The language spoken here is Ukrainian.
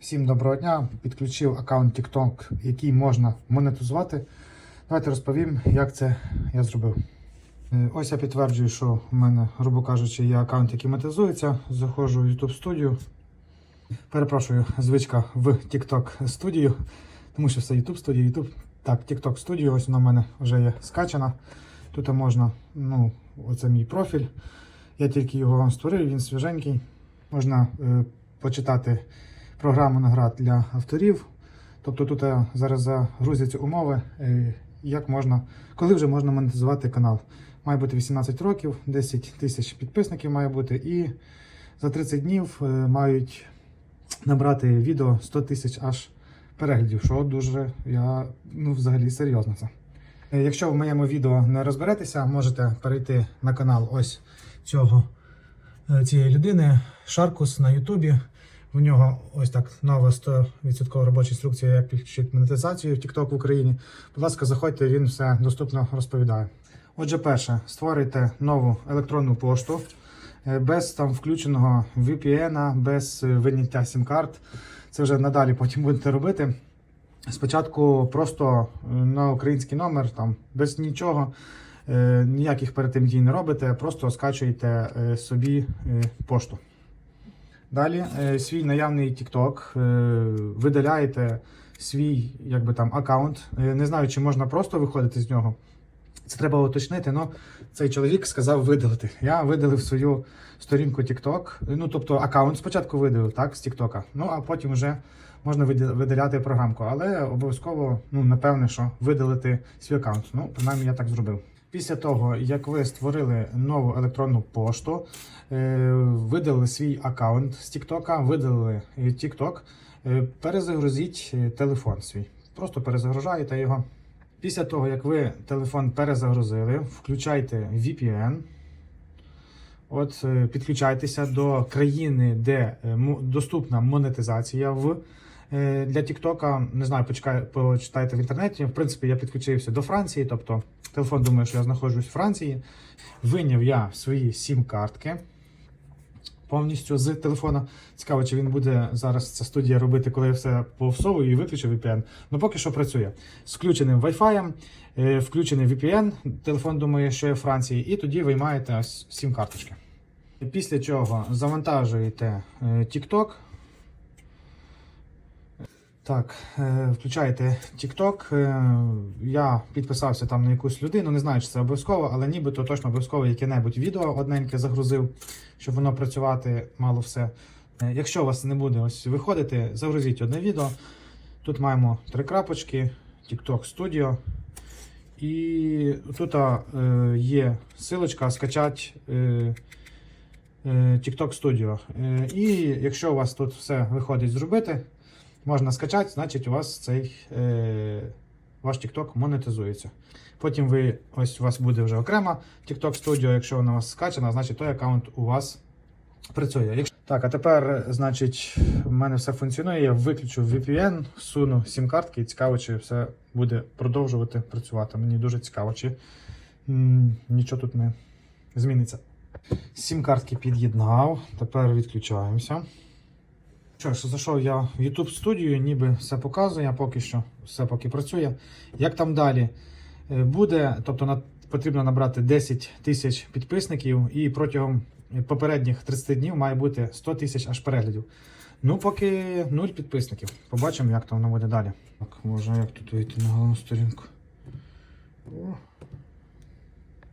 Всім доброго дня. Підключив аккаунт TikTok, який можна монетизувати. Давайте розповім, як це я зробив. Е, Ось я підтверджую, що в мене, грубо кажучи, є аккаунт, який монетизується. Заходжу в YouTube студію. Перепрошую, звичка в TikTok студію, тому що все YouTube студія, YouTube. Так, TikTok студію, ось вона в мене вже є скачана. Тут можна, ну, оце мій профіль. Я тільки його створив, він свіженький. Можна е, почитати програму наград для авторів. Тобто тут е, зараз загрузяться умови, е, як можна, коли вже можна монетизувати канал. Має бути 18 років, 10 тисяч підписників має бути, і за 30 днів е, мають набрати відео 100 тисяч аж переглядів, що дуже я ну, взагалі серйозно це. Якщо в моєму відео не розберетеся, можете перейти на канал ось цього цієї людини, Шаркус на Ютубі. В нього ось так нова 100% робоча інструкція, як підключити монетизацію в TikTok в Україні. Будь ласка, заходьте, він все доступно розповідає. Отже, перше, створюйте нову електронну пошту е, без там включеного VPN, без е, виняття сім-карт. Це вже надалі потім будете робити. Спочатку просто е, на український номер, там без нічого, ніяких перед тим дій не робите, просто скачуєте собі пошту. Далі е, свій наявний TikTok, е, видаляєте свій якби там аккаунт. Е, Не знаю, чи можна просто виходити з нього. Це треба уточнити. Ну, цей чоловік сказав видалити. Я видалив свою сторінку TikTok, ну тобто аккаунт спочатку видалив, так, з TikTok, ну а потім вже можна вида- видаляти програмку. Але обов'язково, ну напевне, що видалити свій аккаунт. Ну, принаймні я так зробив. Після того, як ви створили нову електронну пошту, е, видалили свій аккаунт з TikTok, видалили е, TikTok, е, перезагрузіть телефон свій. Просто перезагружаєте його. Після того, як ви телефон перезагрузили, включайте VPN. От підключайтеся до країни, де доступна монетизація в для TikTok. Не знаю, почекай, почитайте в інтернеті. В принципі, я підключився до Франції, тобто телефон думає, що я знаходжусь в Франції. Виняв я свої сім-картки повністю з телефона. Цікаво, чи він буде зараз ця студія робити, коли я все повсовую і виключу VPN. Ну поки що працює. З включеним Wi-Fi, е, включений VPN, телефон думає, що я в Франції, і тоді виймаєте сім карточки. Після чого завантажуєте е, TikTok. Так, е, включаєте TikTok. Е, Я підписався там на якусь людину, не знаю, чи це обов'язково, але нібито точно обов'язково яке-небудь відео одненьке загрузив, щоб воно працювати мало все. Е, Якщо у вас не буде ось виходити, загрузіть одне відео. Тут маємо три крапочки, TikTok Studio. І тут є силочка скачати TikTok Studio. І якщо у вас тут все виходить зробити, можна скачати, значить у вас цей е, ваш TikTok монетизується. Потім ви, ось у вас буде вже окрема TikTok Studio, якщо вона у вас скачана, значить той аккаунт у вас працює. Якщо... Так, а тепер, значить, в мене все функціонує. Я виключу VPN, суну сім-картки і цікаво, чи все буде продовжувати працювати. Мені дуже цікаво, чи нічого тут не зміниться. Сім-картки під'єднав, тепер відключаємося. Що ж, зайшов я в YouTube студію, ніби все показує, поки що все поки працює. Як там далі Е, буде, тобто на, потрібно набрати 10 тисяч підписників, і протягом попередніх 30 днів має бути 100 тисяч аж переглядів. Ну, поки 0 підписників. Побачимо, як то воно буде далі. Так, може як тут вийти на головну сторінку.